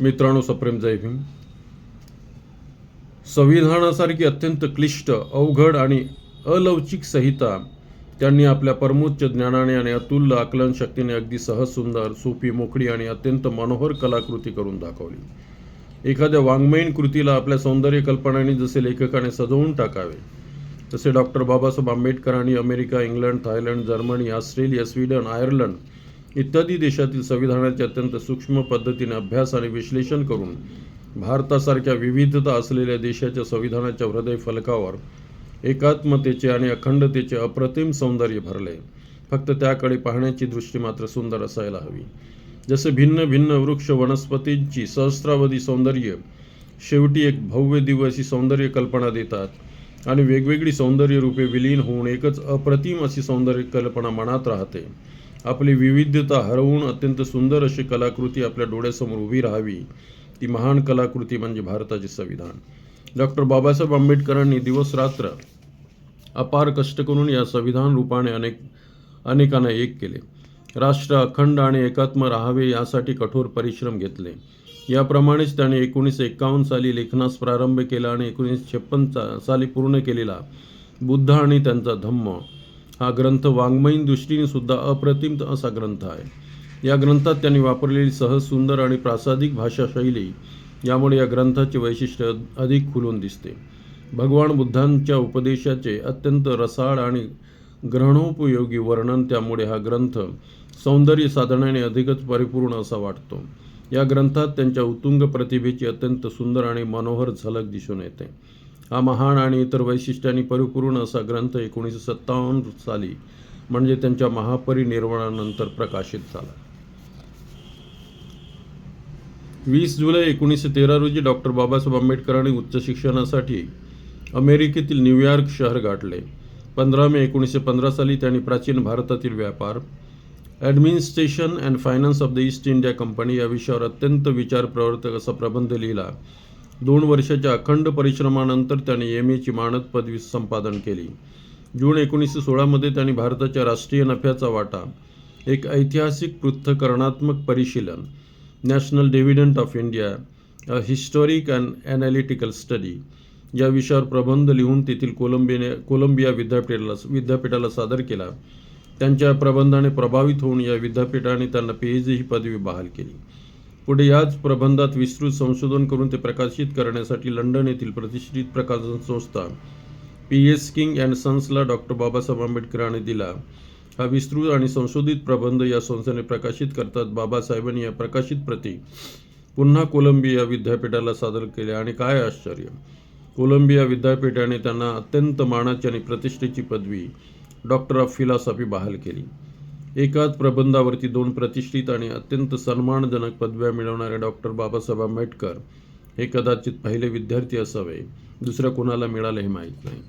मित्रांनो सप्रेम जय भीम. संविधानासारखी अत्यंत क्लिष्ट अवघड आणि अलवचिक संहिता त्यांनी आपल्या परमोच्च ज्ञानाने आणि अतुल्य आकलन शक्तीने अगदी सहज सुंदर सोपी मोकळी आणि अत्यंत मनोहर कलाकृती करून दाखवली. एखाद्या वाङ्मयीन कृतीला आपल्या सौंदर्य कल्पनाने जसे लेखकाने सजवून टाकावे तसे डॉक्टर बाबासाहेब आंबेडकरांनी America England Thailand Germany Australia Sweden Ireland इत्यादी देशातील संविधानाचे अत्यंत सूक्ष्म पद्धतीने अभ्यास आणि विश्लेषण करून भारतासारख्या विविधता असलेल्या देशाच्या संविधानाच्या हृदय फलकावर एकात्मतेचे आणि अखंडतेचे अप्रतिम सौंदर्य भरले. फक्त त्याकडे पाहण्याची दृष्टी मात्र सुंदर असायला हवी. जसे भिन्न भिन्न वृक्ष वनस्पतींची सहस्रावधी सौंदर्य शेवटी एक भव्य दिवसी सौंदर्य कल्पना देतात आणि वेगवेगळी सौंदर्य रूपे विलीन होऊन एकच अप्रतिम अशी सौंदर्य कल्पना मनात राहते. आपली विविधता हरवून अत्यंत सुंदर अशी कलाकृती आपल्या डोळ्यासमोर उभी राहावी. ती महान कलाकृती म्हणजे भारताचे संविधान. डॉक्टर बाबासाहेब आंबेडकरांनी दिवस रात्र अपार कष्ट करून या संविधान रूपाने अनेक अनेकांना एक केले. राष्ट्र अखंड आणि एकात्म राहावे यासाठी कठोर परिश्रम घेतले. याप्रमाणेच त्याने एकोणीसशे एक्कावन्न साली लेखनास प्रारंभ केला आणि एकोणीसशे छप्पन साली पूर्ण केलेला बुद्ध आणि त्यांचा धम्म हा ग्रंथ वाङ्मयीन दृष्टीने सुद्धा अप्रतिम असा ग्रंथ आहे. या ग्रंथात त्यांनी वापरलेली सहज सुंदर आणि प्रासादिक भाषाशैली यामुळे या ग्रंथाचे वैशिष्ट्य अधिक खुलून दिसते. भगवान बुद्धांच्या उपदेशाचे अत्यंत रसाळ आणि ग्रहणोपयोगी वर्णन त्यामुळे हा ग्रंथ सौंदर्य साधण्याने अधिकच परिपूर्ण असा वाटतो. या ग्रंथात त्यांच्या उत्तुंग प्रतिभेची अत्यंत सुंदर आणि मनोहर झलक दिसून येते. हा महान आणि इतर वैशिष्ट्यांनी परिपूर्ण असा ग्रंथ एकोणीसशे सत्तावन्न साली म्हणजे त्यांच्या महापरिनिर्वाणानंतर प्रकाशित झाला. वीस जुलै एकोणीसशे तेरा रोजी डॉक्टर बाबासाहेब आंबेडकरांनी उच्च शिक्षणासाठी अमेरिकेतील न्यूयॉर्क शहर गाठले. पंधरा मे एकोणीसशे पंधरा साली त्यांनी प्राचीन भारतातील व्यापार administration and finance of the East India Company या विषयावर अत्यंत विचारप्रवर्तक असा प्रबंध लिहिला. दोन वर्षाच्या अखंड परिश्रमानंतर त्याने एम एची मानद पदवी संपादन केली. जून एकोणीसशे सोळामध्ये त्यांनी भारताच्या राष्ट्रीय नफ्याचा वाटा एक ऐतिहासिक पृथ्थकरणात्मक परिशीलन national dividend of India a historic and analytical study या विषयावर प्रबंध लिहून तेथील कोलंबियाने कोलंबिया विद्यापीठाला विद्यापीठाला सादर केला. त्यांच्या प्रबंधाने प्रभावित होऊन या विद्यापीठाने त्यांना पी एच डी ही पदवी बहाल केली. पुढे याच प्रबंधात विस्तृत संशोधन करून ते प्रकाशित करण्यासाठी लंडन येथील प्रतिष्ठित प्रकाशन संस्था पी एस किंग अँड सन्सला डॉक्टर बाबासाहेब आंबेडकरांनी दिला. हा विस्तृत आणि संशोधित प्रबंध या संस्थेने प्रकाशित करतात. बाबासाहेबांनी या प्रकाशित प्रती पुन्हा कोलंबिया विद्यापीठाला सादर केल्या. आणि काय आश्चर्य! कोलंबिया विद्यापीठाने त्यांना अत्यंत मानाची आणि प्रतिष्ठेची पदवी डॉक्टर ऑफ फिलॉसॉफी बहाल केली. एकाच प्रबंधावरती दोन प्रतिष्ठित आणि अत्यंत सन्मानजनक पदव्या मिळवणारे डॉक्टर बाबासाहेब आंबेडकर हे कदाचित पहिले विद्यार्थी असावे. दुसऱ्या कोणाला मिळालं हे माहीत नाही.